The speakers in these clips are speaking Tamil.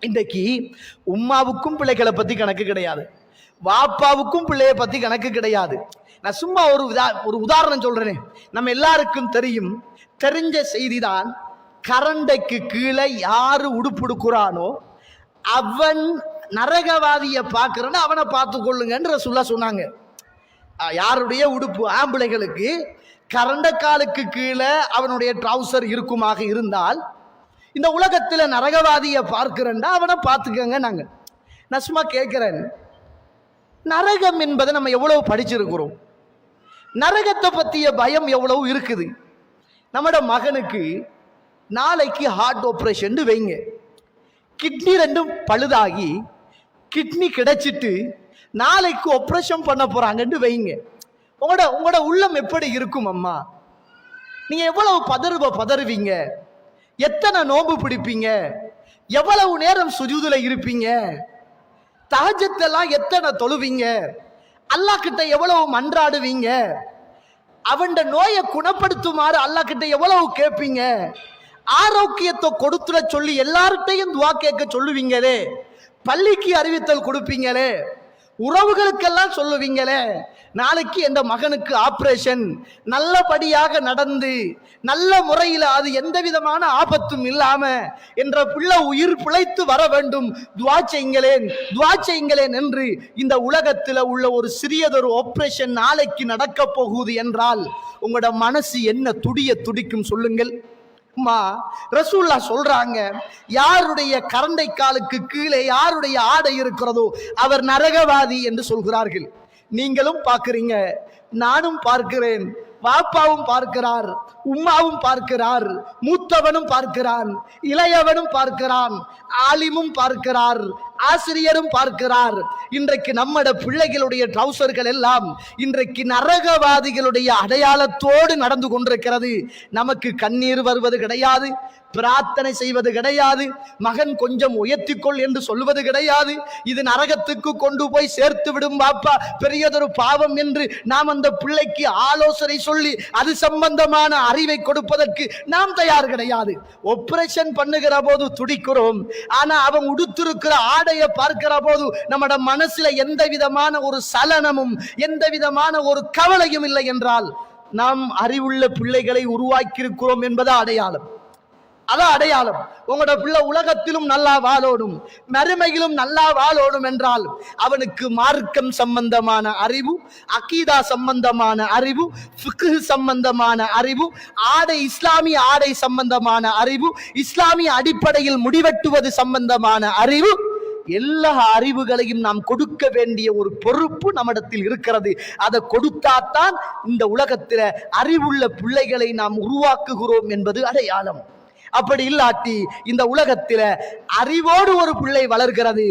இன்றைக்கு உம்மாவுக்கும் பிள்ளைகளை பற்றி கணக்கு கிடையாது. வாப்பாவுக்கும் பிள்ளையை பற்றி கணக்கு கிடையாது. நான் சும்மா ஒரு உதா- ஒரு உதாரணம் சொல்கிறேனே நம்ம எல்லாருக்கும் தெரியும் தெரிஞ்ச செய்தி தான் கரண்டைக்கு கீழே யார் உடுப்புடுக்குறானோ அவன் நரகவாதியை பார்க்குறன்னு அவனை பார்த்து கொள்ளுங்கன்ற சொல்ல சொன்னாங்க. யாருடைய உடுப்பு? ஆம்பளைகளுக்கு. கரண்டக்காலுக்கு கீழே அவனுடைய ட்ரௌசர் இருக்குமாக இருந்தால் இந்த உலகத்தில் நரகவாதியை பார்க்கிறேன்டா அவனை பார்த்துக்கங்க நாங்கள் நான் சும்மா கேட்குறேன் நரகம் என்பதை நம்ம எவ்வளவு படிச்சிருக்கிறோம்? நரகத்தை பற்றிய பயம் எவ்வளவு இருக்குது? நம்மட மகனுக்கு நாளைக்கு ஹார்ட் ஆப்ரேஷன் வைங்க. கிட்னி ரெண்டும் பழுதாகி கிட்னி கிடைச்சிட்டு நாளைக்கு ஆப்ரேஷன் பண்ண போகிறாங்கன்னு வைங்க. உங்களோட உங்களோட உள்ளம் எப்படி இருக்கும் அம்மா? நீங்கள் எவ்வளவு பதறுவ பதறுவீங்க? எத்தனை நோம்பு பிடிப்பீங்க? எவ்வளவு நேரம் சுஜூதுல இருப்பீங்க? தாஜத்தெல்லாம் எத்தனை தொழுவீங்க? அல்லாஹ் கிட்ட எவ்வளவு மன்றாடுவீங்க? அவன் நோயை குணப்படுத்துமாறு அல்லாஹ் கிட்ட எவ்வளவு கேட்பீங்க? ஆரோக்கியத்தை கொடுத்துட சொல்லி எல்லார்கிட்டையும் துவா கேட்க சொல்லுவீங்களே? பள்ளிக்கு அறிவித்தல் கொடுப்பீங்களே? உறவுகளுக்கெல்லாம் சொல்லுவீங்களே நாளைக்கு எந்த மகனுக்கு ஆப்ரேஷன் நல்லபடியாக நடந்து நல்ல முறையில் அது எந்த விதமான ஆபத்தும் இல்லாம என்ற பிள்ளை உயிர் பிழைத்து வர வேண்டும். துவா செய்யுங்களேன் துவா செய்யுங்களேன் என்று இந்த உலகத்தில் உள்ள ஒரு சிறியதொரு ஆப்ரேஷன் நாளைக்கு நடக்க போகுது என்றால் உங்களோட மனசு என்ன துடிய துடிக்கும் சொல்லுங்கள். அம்மா ரசூல்லா சொல்றாங்க யாருடைய கரண்டை காலுக்கு கீழே யாருடைய ஆடை இருக்கிறதோ அவர் நரகவாதி என்று சொல்கிறார்கள். நீங்களும் பார்க்குறீங்க நானும் பார்க்கிறேன் வாப்பாவும் பார்க்கிறார் உம்மாவும் பார்க்கிறார் மூத்தவனும் பார்க்கிறான் இளையவனும் பார்க்கிறான் ஆலிமும் பார்க்கிறார் ஆசிரியரும் பார்க்கிறார். இன்றைக்கு நம்மட பிள்ளைகளுடைய ட்ரௌசர்கள் எல்லாம் இன்றைக்கு நரகவாதிகளுடைய அடையாளத்தோடு நடந்து கொண்டிருக்கிறது. நமக்கு கண்ணீர் வருவது கிடையாது பிரார்த்தனை செய்வது கிடையாது மகன் கொஞ்சம் உயர்த்திக்கொள் என்று சொல்வது கிடையாது. இது நரகத்துக்கு கொண்டு போய் சேர்த்து விடும் பாப்பா பெரியதொரு பாவம் என்று நாம் அந்த பிள்ளைக்கு ஆலோசனை சொல்லி அது சம்பந்தமான அறிவை கொடுப்பதற்கு நாம் தயார் கிடையாது. ஆபரேஷன் பண்ணுகிற போது துடிக்கிறோம். ஆனா அவன் உடுத்திருக்கிற ஆடையை பார்க்கிற போது நம்மட மனசுல எந்த விதமான ஒரு சலனமும் எந்த விதமான ஒரு கவலையும் இல்லை என்றால் நாம் அறிவுள்ள பிள்ளைகளை உருவாக்கி இருக்கிறோம் என்பது அடையாளம். அதான் அடையாளம். உங்களோட பிள்ளை உலகத்திலும் நல்லா வாழோடும் மறுமையிலும் நல்லா வாழோடும் என்றால் அவனுக்கு மார்க்கம் சம்பந்தமான அறிவு அகீதா சம்பந்தமான அறிவு ஃபிக்ஹ் சம்பந்தமான அறிவு ஆடை இஸ்லாமிய ஆடை சம்பந்தமான அறிவு இஸ்லாமிய அடிப்படையில் முடிவெட்டுவது சம்பந்தமான அறிவு எல்லா அறிவுகளையும் நாம் கொடுக்க வேண்டிய ஒரு பொறுப்பு நம்மிடத்தில் இருக்கிறது. அதை கொடுத்தாத்தான் இந்த உலகத்தில் அறிவுள்ள பிள்ளைகளை நாம் உருவாக்குகிறோம் என்பது அடையாளம். அப்படி இல்லாட்டி இந்த உலகத்தில் அறிவோடு ஒரு பிள்ளை வளர்கிறது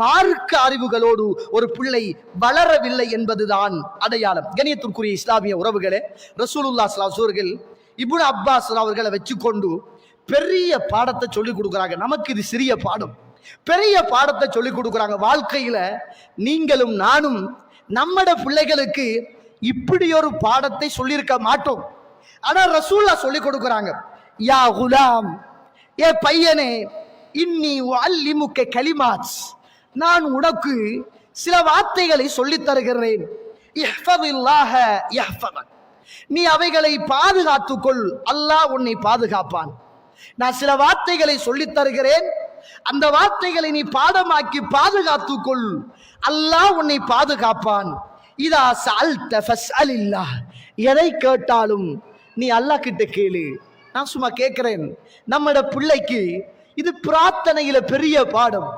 மார்க்க அறிவுகளோடு ஒரு பிள்ளை வளரவில்லை என்பதுதான் அடையாளம். கணியத்திற்குரிய இஸ்லாமிய உறவுகளே ரசூலுல்லா ஸல்லல்லாஹு அவர்கள் இப்னு அப்பாஸ் அவர்களை வச்சுக்கொண்டு பெரிய பாடத்தை சொல்லிக் கொடுக்குறாங்க. நமக்கு இது சிறிய பாடம். பெரிய பாடத்தை சொல்லி கொடுக்குறாங்க. வாழ்க்கையில நீங்களும் நானும் நம்மட பிள்ளைகளுக்கு இப்படி ஒரு பாடத்தை சொல்லியிருக்க மாட்டோம். ஆனால் ரசூல்லா சொல்லி கொடுக்குறாங்க. யா குலாம் ஏ பையனே இன்னி அல்லிமுக்க கலிமாத். நான் உனக்கு சில வார்த்தைகளை சொல்லித் தருகிறேன். நீ அவைகளை பாதுகாத்துக்கொள் அல்லாஹ் உன்னை பாதுகாப்பான். நான் சில வார்த்தைகளை சொல்லித் தருகிறேன். அந்த வார்த்தைகளை நீ பாடமாக்கி பாதுகாத்துக்கொள். அல்லாஹ் உன்னை பாதுகாப்பான். இதா சஅல்த ஃபஸ்அலில்லாஹ் எதை கேட்டாலும் நீ அல்லாஹ் கிட்ட கேளு. நான் சும்மா கேட்கிறேன். நம்மட பிள்ளைக்கு இது பிரார்த்தனையில பெரிய பாடம்.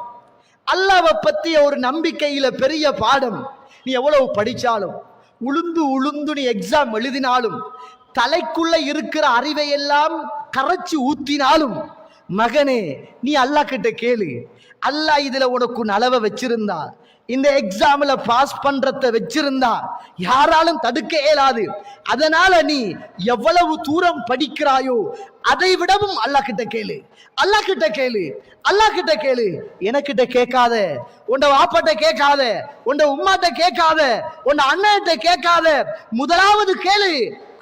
அல்லாவை பற்றிய ஒரு நம்பிக்கையில பெரிய பாடம். நீ எவ்வளவு படித்தாலும் உளுந்து உளுந்து நீ எக்ஸாம் எழுதினாலும் தலைக்குள்ள இருக்கிற அறிவை எல்லாம் கரைச்சி ஊத்தினாலும் மகனே நீ அல்லாஹ் கிட்ட கேளு. அல்லாஹ் இதுல உனக்கு அளவை வச்சிருந்தா. இந்த எக்ஸாமில் பாஸ் பண்ணுறத வச்சிருந்தா யாராலும் தடுக்க இயலாது. அதனால நீ எவ்வளவு தூரம் படிக்கிறாயோ அதை விடவும் அல்லாஹ் கிட்ட கேளு. அல்லாஹ் கிட்ட கேளு. அல்லாஹ் கிட்ட கேளு. எனக்கிட்ட கேட்காத உன்ட வாப்பாட்ட கேட்காத உன்ட உம்மாட்ட கேட்காத உன்ட அண்ணன்கிட்ட கேட்காத முதலாவது கேளு.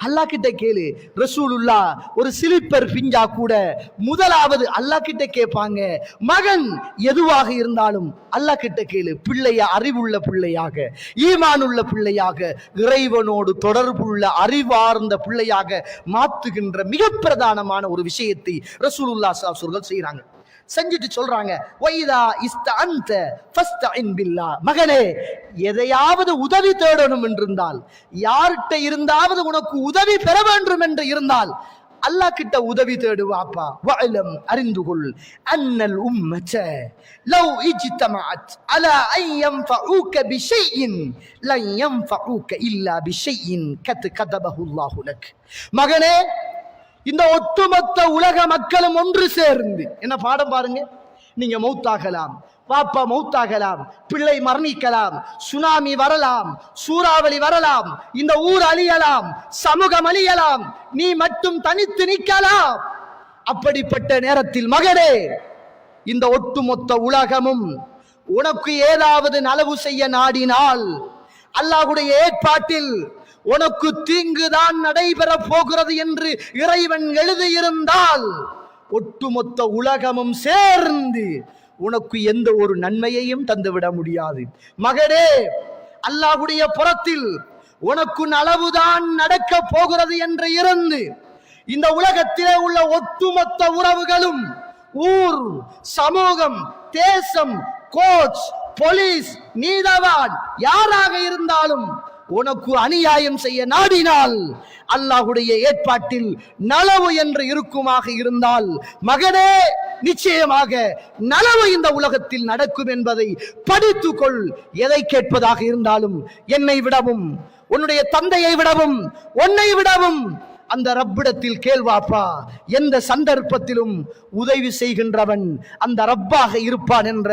அல்லாஹ் கிட்ட கேளு. ரசூலுல்லா ஒரு சிலிப்பர் பிஞ்சா கூட முதலாவது அல்லாஹ் கிட்ட கேட்பாங்க மகன் எதுவாக இருந்தாலும் அல்லாஹ் கிட்ட கேளு. பிள்ளைய அறிவுள்ள பிள்ளையாக ஈமானுள்ள பிள்ளையாக இறைவனோடு தொடர்புள்ள அறிவார்ந்த பிள்ளையாக மாத்துகின்ற மிக பிரதானமான ஒரு விஷயத்தை ரசூலுல்லா ஸல்லல்லாஹு செய்கிறாங்க செஞ்சுட்டு சொல்றாங்க. வைதா இஸ்தஅன்த ஃபஸ்தஇன் பில்லா. மகனே எதையாவது உதவி தேடணும் என்றிருந்தால் யார்கிட்ட இருந்தாவது உனக்கு உதவி பெற வேண்டும் என்று இருந்தால் அல்லாஹ் கிட்ட உதவி தேடுவாப்பா வஅலம் அறிந்து கொள் அன்னல் உம்மச்ச லவ் இஜ்தமஅத் அலா அன் யன்ஃபஊக பிஷைஇன் லன் யன்ஃபஊக இல்லா பிஷைஇன் கத் கதபஹு அல்லாஹு லக். மகனே இந்த ஒட்டுமொத்த உலக மக்களும் ஒன்று சேர்ந்து என்ன பாடம் பாருங்க? நீங்க மௌத்தாகலாம் பாப்பா மௌத்தாகலாம் பிள்ளை மரணிக்கலாம் சுனாமி வரலாம் சூறாவளி வரலாம் இந்த ஊர் அழியலாம் சமூகம் அழியலாம் நீ மட்டும் தனித்து நிற்கலாம். அப்படிப்பட்ட நேரத்தில் மகனே இந்த ஒட்டுமொத்த உலகமும் உனக்கு ஏதாவது நலவு செய்ய நாடினால் அல்லாஹுடைய ஏற்பாட்டில் உனக்கு தீங்குதான் நடைபெற போகிறது என்று இறைவன் எழுதியிருந்தால் ஒட்டுமொத்த உலகமும் சேர்ந்து உனக்கு எந்த ஒரு நன்மையையும் தந்துவிட முடியாது. மகனே அல்லாஹுடைய புறத்தில் உனக்கு நலவுதான் நடக்க போகிறது என்று இருந்து இந்த உலகத்திலே உள்ள ஒட்டுமொத்த உறவுகளும் ஊர் சமூகம் தேசம் கோச் போலீஸ் நீதவான் யாராக இருந்தாலும் உனக்கு அநியாயம் செய்ய நாடினால் அல்லாஹுடைய ஏற்பாட்டில் நலவு என்று இருக்குமாக இருந்தால் மகனே நிச்சயமாக நலவு இந்த உலகத்தில் நடக்கும் என்பதை படித்துக்கொள். எதை கேட்பதாக இருந்தாலும் என்னை விடவும் உன்னுடைய தந்தையை விடவும் உன்னை விடவும் அந்த ரப்பிடத்தில் கேள்வாப்பா எந்த சந்தர்ப்பத்திலும் உதவி செய்கின்றவன் அந்த ரப்பாக இருப்பான் என்ற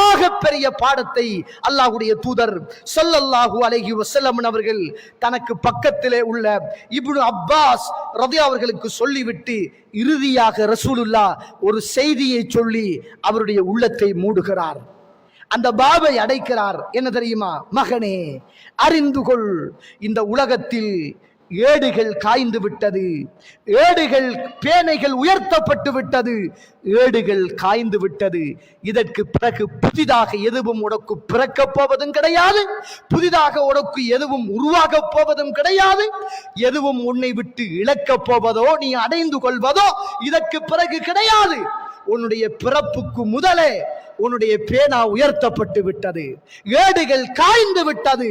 ஆகப்பெரிய பாடத்தை அல்லாஹுடைய தூதர் சொல்லல்லாஹு அலஹி வசல்லமன் அவர்கள் தனக்கு பக்கத்திலே உள்ள இப்னு அப்பாஸ் ரதி அவர்களுக்கு சொல்லிவிட்டு இறுதியாக ரசூலுல்லா ஒரு செய்தியை சொல்லி அவருடைய உள்ளத்தை மூடுகிறார். அந்த பாபை அடைக்கிறார். என்ன தெரியுமா? மகனே அறிந்து கொள். இந்த உலகத்தில் ஏடுகள் காய்ந்து விட்டது. ஏடுகள் பேனைகள் உயர்த்தப்பட்டு விட்டது. ஏடுகள் காய்ந்து விட்டது. இதற்கு பிறகு புதிதாக எதுவும் உனக்கு பிறக்கப் போவதும் கிடையாது. புதிதாக உனக்கு எதுவும் உருவாகப் போவதும் கிடையாது. எதுவும் உன்னை விட்டு இழக்கப் போவதோ நீ அடைந்து கொள்வதோ இதற்கு பிறகு கிடையாது. உன்னுடைய பிறப்புக்கு முதலே உன்னுடைய பேனா உயர்த்தப்பட்டு விட்டது. ஏடுகள் காய்ந்து விட்டது.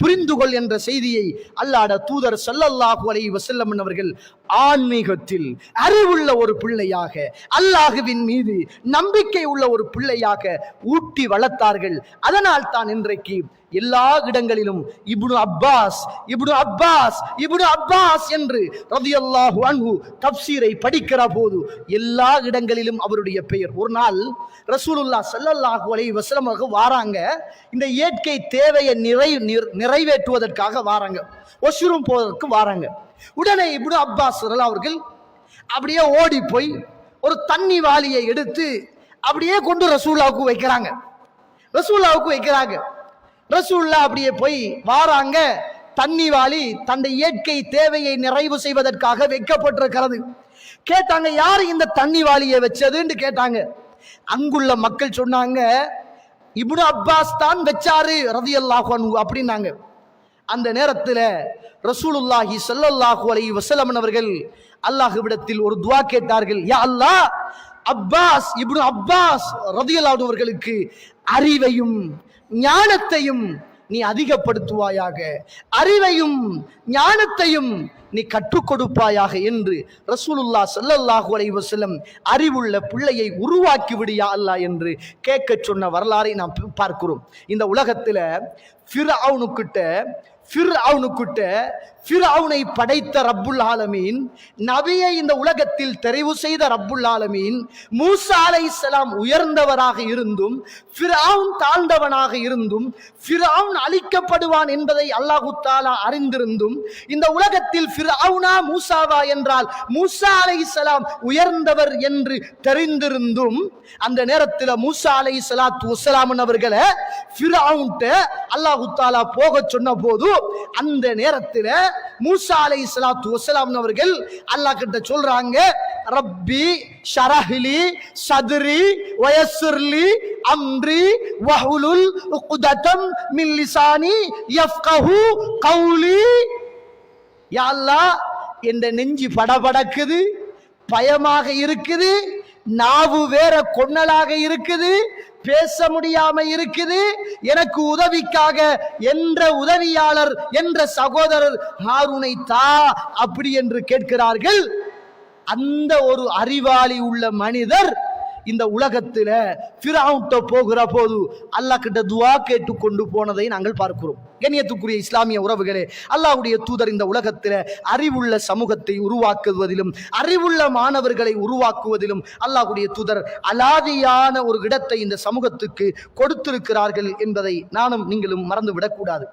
புரிந்து கொள் என்ற செய்தியை அல்லாட தூதர் சல்லல்லாஹு அலை வசல்லம் அவர்கள் ஆன்மீகத்தில் அறிவுள்ள ஒரு பிள்ளையாக அல்லாஹுவின் மீது நம்பிக்கை உள்ள ஒரு பிள்ளையாக ஊட்டி வளர்த்தார்கள். அதனால் தான் இன்றைக்கு எல்லா இடங்களிலும் Ibn Abbas Ibn Abbas Ibn Abbas என்று ரலியல்லாஹு அன்ஹு தப்சீரை படிக்கிற போது எல்லா இடங்களிலும் அவருடைய பெயர். ஒரு நாள் ரசூலுல்லாஹ் சல்லல்லாஹு அலை வசலமாக வாராங்க. இந்த இயற்கை தேவையை நிறை நிறைவேற்றுவதற்காக வாராங்க. ஒஷ்ரூம் போவதற்கு வாராங்க. உடனே இப்னு அப்பாஸ் அவர்கள் அப்படியே ஓடி போய் ஒரு தண்ணி வாளியை எடுத்து அப்படியே கொண்டு ரசூலுல்லாவுக்கு வைக்கிறாங்க. ரசூலுல்லாவுக்கு வைக்கிறாங்க. ரசூல்லா அப்படியே போய் வாராங்க. தண்ணி வாளி தந்தை இயற்கை தேவையை நிறைவு செய்வதற்காக வைக்கப்பட்டிருக்கிறது. கேட்டாங்க யார் இந்த தண்ணி வாளியை வச்சதுன்னு கேட்டாங்க. அங்குள்ள மக்கள் சொன்னாங்க இப்னு அப்பாஸ் தான் வச்சாரு ரதி அல்லாஹு அப்படின்னாங்க. அந்த நேரத்தில் ரசூலுல்லாஹி சல்லல்லாஹு அலி வசலமன் அவர்கள் அல்லாஹுவிடத்தில் ஒரு துவா கேட்டார்கள். யா அல்லாஹ் அப்பாஸ் இப்னு அப்பாஸ் ரதி அல்லாஹ் அவர்களுக்கு அறிவையும் ஞானத்தையும் நீ அதிகப்படுத்துவாயாக. அறிவையும் ஞானத்தையும் நீ கற்றுக் கொடுப்பாயாக என்று ரசூலுல்லா சல்லல்லாஹு அலைவசலம் அறிவுள்ள பிள்ளையை உருவாக்கி விடியா அல்லா என்று கேட்கச் சொன்ன வரலாறை நாம் பார்க்கிறோம். இந்த உலகத்தில் ஃபிராவுனுக்கிட்ட ஃபிர்அவுனுக்கிட்ட ஃபிர் அவனை படைத்த ரப்புல் ஆலமீன் நபியை இந்த உலகத்தில் தெரிவு செய்த ரப்புல் ஆலமீன் மூசா அலைஹிஸ்ஸலாம் உயர்ந்தவராக இருந்தும் ஃபிராவுன் தாழ்ந்தவனாக இருந்தும் ஃபிர்அவுன் அழிக்கப்படுவான் என்பதை அல்லாஹு தாலா அறிந்திருந்தும் இந்த உலகத்தில் ஃபிர்அவுனா மூசாவா என்றால் மூசா அலைஹிஸ்ஸலாம் உயர்ந்தவர் என்று தெரிந்திருந்தும் அந்த நேரத்தில் மூசா அலைஹிஸ்ஸலாத்து வஸ்ஸலாம் அவர்களை ஃபிர்அவுன்ட்ட அல்லாஹு தாலா போக சொன்ன போதும் அந்த நேரத்தில் மூசா அலை இஸ்லாத்து வசலாம் அவர்கள் அல்லாஹ் கிட்ட சொல்றாங்க ரப்பி ஷரஹ்லி சதுரி வயசுர்லி அம்ரி வஹுலுல் உக்குதத்தம் மில்லிசானி யஃப்கஹு கௌலி. யா அல்லாஹ் என்ற நெஞ்சு படபடக்குது பயமாக இருக்குது நாவு வேற கொன்னலாக இருக்குது பேச முடியாம இருக்குது. எனக்கு உதவிக்காக என்ற உதவியாளர் என்ற சகோதரர் ஹாரூனை தா அப்படி என்று கேட்கிறார்கள். அந்த ஒரு அறிவாளி உள்ள மனிதர் இந்த உலகத்தில் ஃபிரௌன்ட்ட போகிற போது அல்லாஹ் கிட்ட துவா கேட்டு கொண்டு போனதை நாங்கள் பார்க்கிறோம். கண்ணியத்துக்குரிய இஸ்லாமிய உறவுகளே அல்லாஹ்வுடைய தூதர் இந்த உலகத்தில் அறிவுள்ள சமூகத்தை உருவாக்குவதிலும் அறிவுள்ள மாணவர்களை உருவாக்குவதிலும் அல்லாஹ்வுடைய தூதர் அலாதியான ஒரு இடத்தை இந்த சமூகத்துக்கு கொடுத்திருக்கிறார்கள் என்பதை நானும் நீங்களும் மறந்து விடக்கூடாது